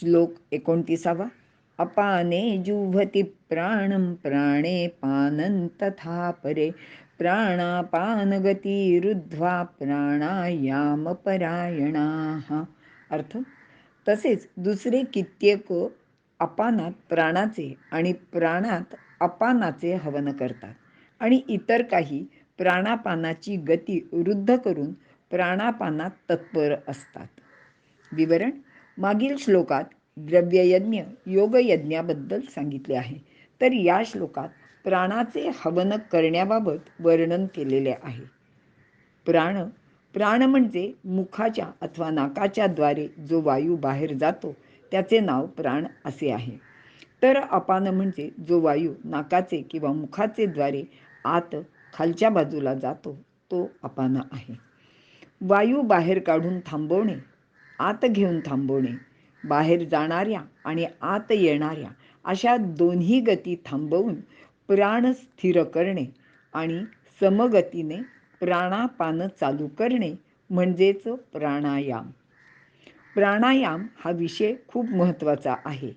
श्लोक एकोणतीसावा. अपाने जुह्वति प्राणं प्राणे पानं तथा परे प्राणापानगती प्राणापानगतिरुद्ध्वा प्राणायामपरायणाः. अर्थ तसेच दुसरे कित्येक अपानात प्राणाचे आणि प्राणात अपानाचे हवन करतात. आणि इतर काही प्राणापानाची गती वृद्ध करून प्राणापानात तत्पर असतात. विवरण मागील श्लोकात द्रव्ययज्ञ योगयज्ञाबद्दल सांगितले आहे. तर या श्लोकात प्राणाचे हवन करण्याबाबत वर्णन केलेले आहे. प्राण प्राण म्हणजे मुखाच्या अथवा नाकाच्या द्वारे जो वायू बाहेर जातो त्याचे नाव प्राण असे आहे. तर अपान म्हणजे जो वायू नाकाचे किंवा मुखाचे द्वारे आत खालच्या बाजूला जातो तो अपान आहे. वायू बाहेर काढून थांबवणे आत घेऊन थांबवणे बाहेर जाणाऱ्या आणि आत येणाऱ्या अशा दोन्ही गती थांबवून प्राण स्थिर करणे आणि समगतीने प्राणापान चालू करणे म्हणजेच प्राणायाम. प्राणायाम हा विषय खूप महत्त्वाचा आहे.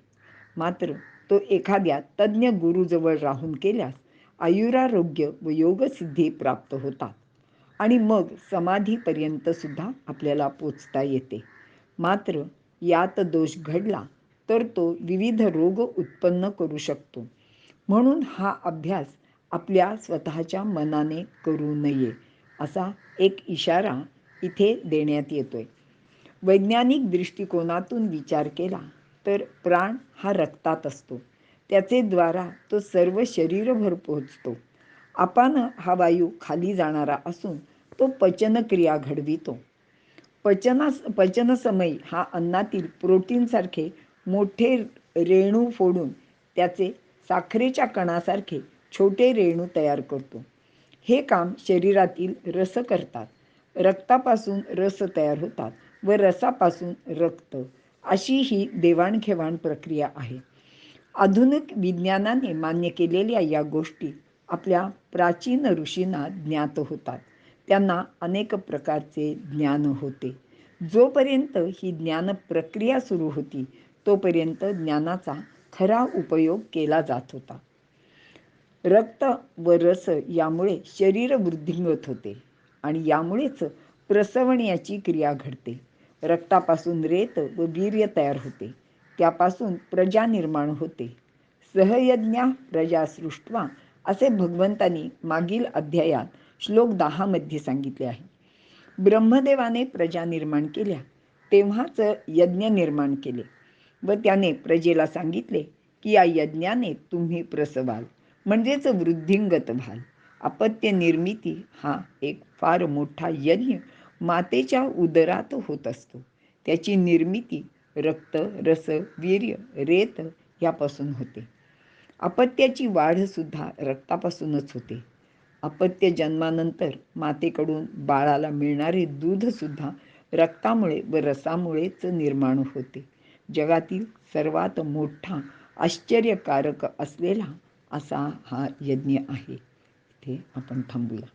मात्र तो एखाद्या तज्ज्ञ गुरुजवळ राहून केल्यास आयुरारोग्य व योगसिद्धी प्राप्त होतात आणि मग समाधीपर्यंत सुद्धा आपल्याला पोचता येते. मात्र यात दोष घडला तर तो विविध रोग उत्पन्न करू शकतो. म्हणून हा अभ्यास आपल्या स्वतःच्या मनाने करू नये असा एक इशारा इथे देण्यात येतोय. वैज्ञानिक दृष्टिकोनातून विचार केला तर प्राण हा रक्तात असतो. त्याचे द्वारा तो सर्व शरीरभर पोहोचतो. आपण हा वायू खाली जाणारा असून तो पचनक्रिया घडवितो. पचनास पचनसमयी हा अन्नातील प्रोटीनसारखे मोठे रेणू फोडून त्याचे साखरेच्या कणासारखे छोटे रेणू तयार करतो. हे काम शरीरातील रस करतात. रक्तापासून रस तयार होतात व रसापासून रक्त अशी ही देवाणघेवाण प्रक्रिया आहे. आधुनिक विज्ञानाने मान्य केलेल्या या गोष्टी आपल्या प्राचीन ऋषींना ज्ञात होतात. त्यांना अनेक प्रकारचे ज्ञान होते. जोपर्यंत ही ज्ञान प्रक्रिया सुरू होती तोपर्यंत ज्ञानाचा खरा उपयोग केला जात होता. रक्त व रस यामुळे शरीर वृद्धिंगत होते आणि यामुळेच प्रसवण्याची क्रिया घडते. रक्तापासून रेत व वीर्य तयार होते. त्यापासून प्रजा निर्माण होते. सहयज्ञा प्रजा सृष्टवा असे भगवंतांनी मागील अध्यायात श्लोक दहामध्ये सांगितले आहे. ब्रह्मदेवाने प्रजा निर्माण केल्या तेव्हाच यज्ञ निर्माण केले व त्याने प्रजेला सांगितले की या यज्ञाने तुम्ही प्रसवाल म्हणजेच वृद्धिंगत व्हाल. अपत्य निर्मिती हा एक फार मोठा यज्ञ मातेच्या उदरात होत असतो. त्याची निर्मिती रक्त रस वीर्य रेत यापासून होते. अपत्याची वाढसुद्धा रक्तापासूनच होते. अपत्य जन्मानंतर मातेकडून बाळाला मिळणारे दूधसुद्धा रक्तामुळे व रसामुळेच निर्माण होते. जगातील सर्वात मोठा आश्चर्यकारक असलेला असा हा यज्ञ आहे. इथे आपण थांबूया.